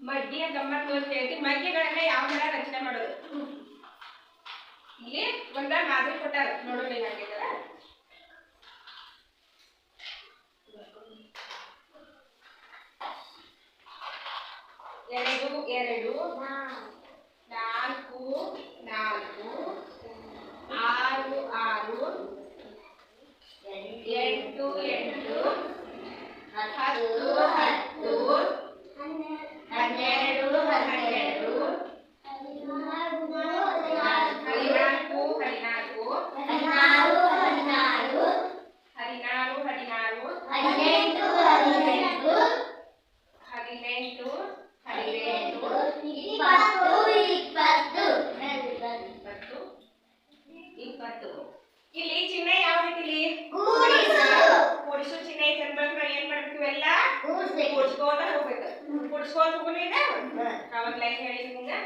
ಮಗ್ಗಿಯ ಗಮ್ಮತ್ ಅಂತ ಹೇಳ್ತಿ ಮಗ್ಗಿಗಳನ್ನ ಯಾವ ತರ ರಚನೆ ಮಾಡೋದು? ಇಲ್ಲಿ ಒಂದ ಮಾದರಿ ಕೊಟ್ಟಾರ. ನೋಡೋಣ ಏನಾಗಿದ್ದಾರೆ ಎರಡು ಎರಡು, ನಾಲ್ಕು ನಾಲ್ಕು, ಆರು ಆರು, ಎಂಟು ಎಂಟು, ಹತ್ತು ಹತ್ತು. స్కోర్ పుకునేనా కావాలి లైన్ అడిగిందా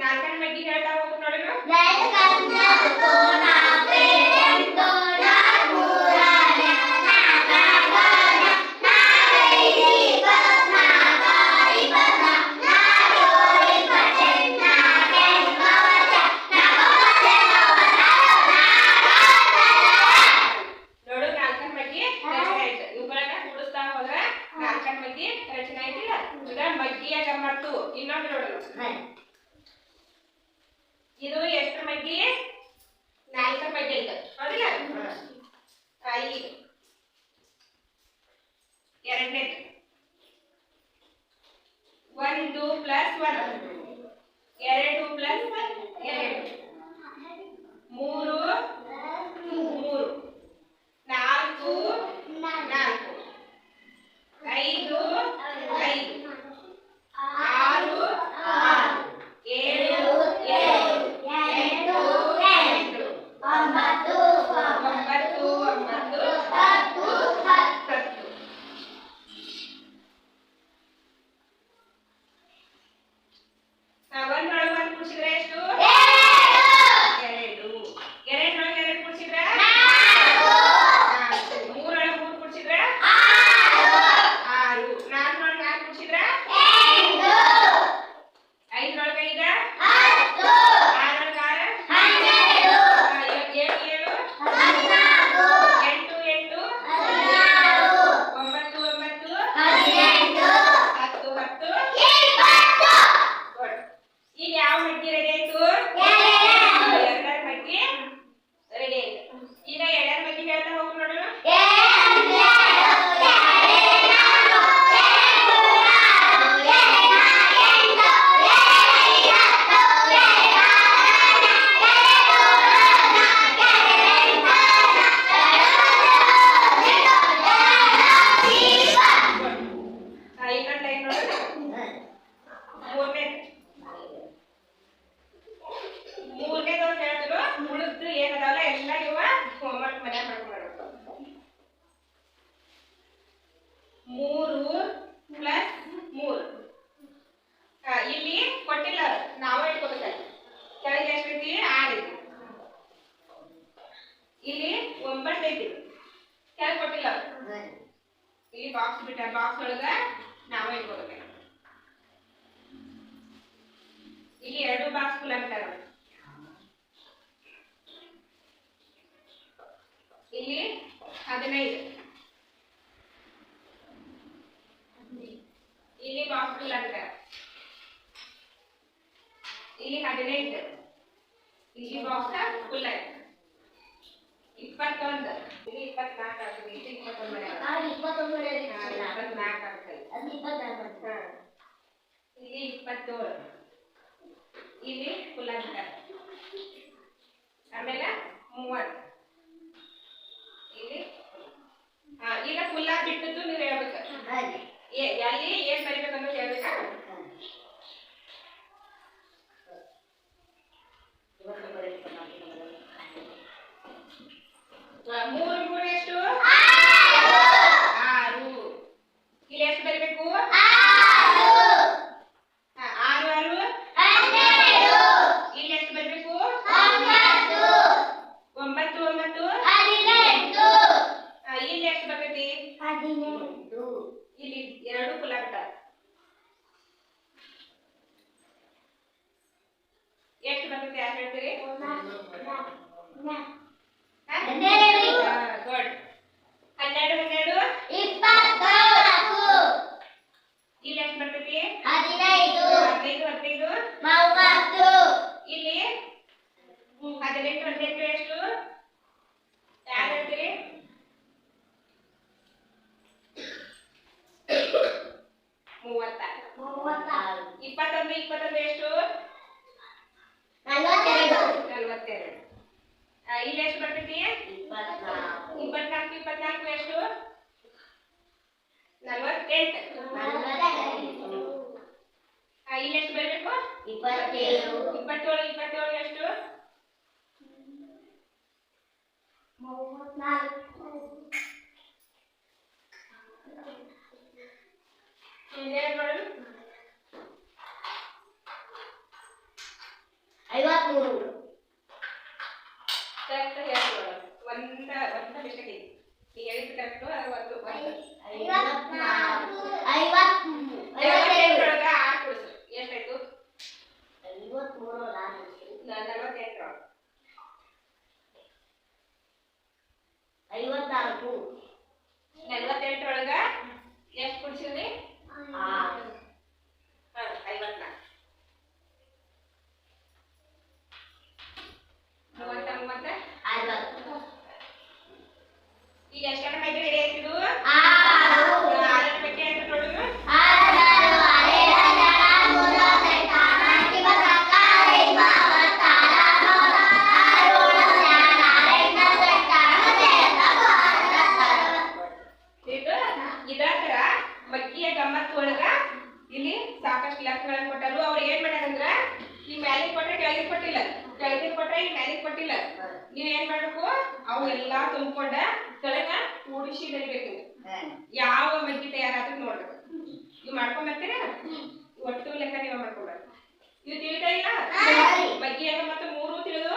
नालकन में की रहता वो तो नड़े में लाइट करना तो ಇದು ಎಷ್ಟರ ಮಗ್ಗಿ? ನಾಲ್ಕರ ಮಗ್ಗಿ ಐತೆ. ಹೌದಿಲ್ಲ? ಇಲ್ಲಿ ಎರಡು ಬಾಕ್ಸ್ ಫುಲ್ ಆಗ್ತಾವೆ ಇಲ್ಲಿ ಹದಿನೈದು. ಇಲ್ಲಿ ಬಾಕ್ಸ್ ಫುಲ್ ಆಗ್ತಾವೆ ಇಲ್ಲಿ ಹದಿನೈದು. ಇಲ್ಲಿ ಬಾಕ್ಸ್ ಫುಲ್ ಆಯ್ತು. ಇಪ್ಪತ್ತೊಂದು. ಇಲ್ಲಿ ಇಪ್ಪತ್ನಾಲ್ಕು ಆಗ್ತದೆ ಇಲ್ಲಿ ಇಪ್ಪತ್ತೊಂಬತ್ತು ಇಪ್ಪತ್ತೊಂಬತ್ತು ಇಪ್ಪತ್ನಾಲ್ಕು ಆಗ್ತದೆ ಇಲ್ಲಿ ಇಪ್ಪತ್ತೇಳು. ಇಲ್ಲಿ ಫುಲ್ ಆಗ್ತಾರೆ ಆಮೇಲೆ ಮೂವತ್ತು. ಇಲ್ಲಿ ಹಾ ಈಗ ಆಗಿ ಬಿಟ್ಟದ್ದು ನೀವು ಹೇಳ್ಬೇಕು. ಎಲ್ಲಿ ಏನ್ ಬರಿಬೇಕಂತ ಹೇಳ್ಬೇಕಾ. ಮೂರು ಮೂರು ಇಪ್ಪತ್ತೊಂದು ಇಪ್ಪತ್ತೊಂದು ಎಷ್ಟು ನಲ್ವತ್ತೆರಡು. ಆ, ಇಲ್ಲಿ ಎಷ್ಟು ಬರ್ತೈತಿ? ಇಪ್ಪತ್ನಾಲ್ಕು. ಇಪ್ಪತ್ನಾಲ್ಕು ಎಷ್ಟು? ನಲ್ವತ್ತೆಂಟು. ಆ, ಇಲ್ಲಿ ಎಷ್ಟು ಬರಬೇಕು? ಇಪ್ಪತ್ತೇಳು. ಇಪ್ಪತ್ತೇಳು ಇಪ್ಪತ್ತೇಳು ಎಷ್ಟು? ಹ್ಮ್, ಐವತ್ಮೂರು. ಕರೆಕ್ಟ್ ಹೇಳು ನೋಡು. ಒಂದ ಒಂದ ಮಿಸ್ಟೇಕ್ ಐತಿ ನೀ ಹೇಳಿದ್ದು ಕರೆಕ್ಟು ಒಂದು ಐವತ್ನಾಲ್ಕು. ಐವತ್ಮೂರು ನಲವತ್ತೆಂಟರೊಳಗ You guys got ಕೊಟ್ಟಿಲ್ಲ. ನೀವ್ ಏನ್ ಮಾಡ್ಬೇಕು? ಅವು ಎಲ್ಲಾ ತುಂಬಿಕೊಂಡ ಕೆಳಗ ಕೂಡಿಸಿ ಇಡಬೇಕು. ಯಾವ ಮಜ್ಜಿ ತಯಾರಾತ ನೋಡ್ಬೇಕು. ನೀವ್ ಮಾಡ್ಕೊಂಬರ್ತೀರ ಒಟ್ಟು ಲೆಕ್ಕ ನೀವ್ ಮಾಡ್ಕೊಂಬರ್ತೀರ ನೀವು ತಿಳಿತಾ ಇಲ್ಲ? ಮಜ್ಜಿ ಎಲ್ಲ ಮತ್ತೆ ಮೂರು ತಿಳಿದು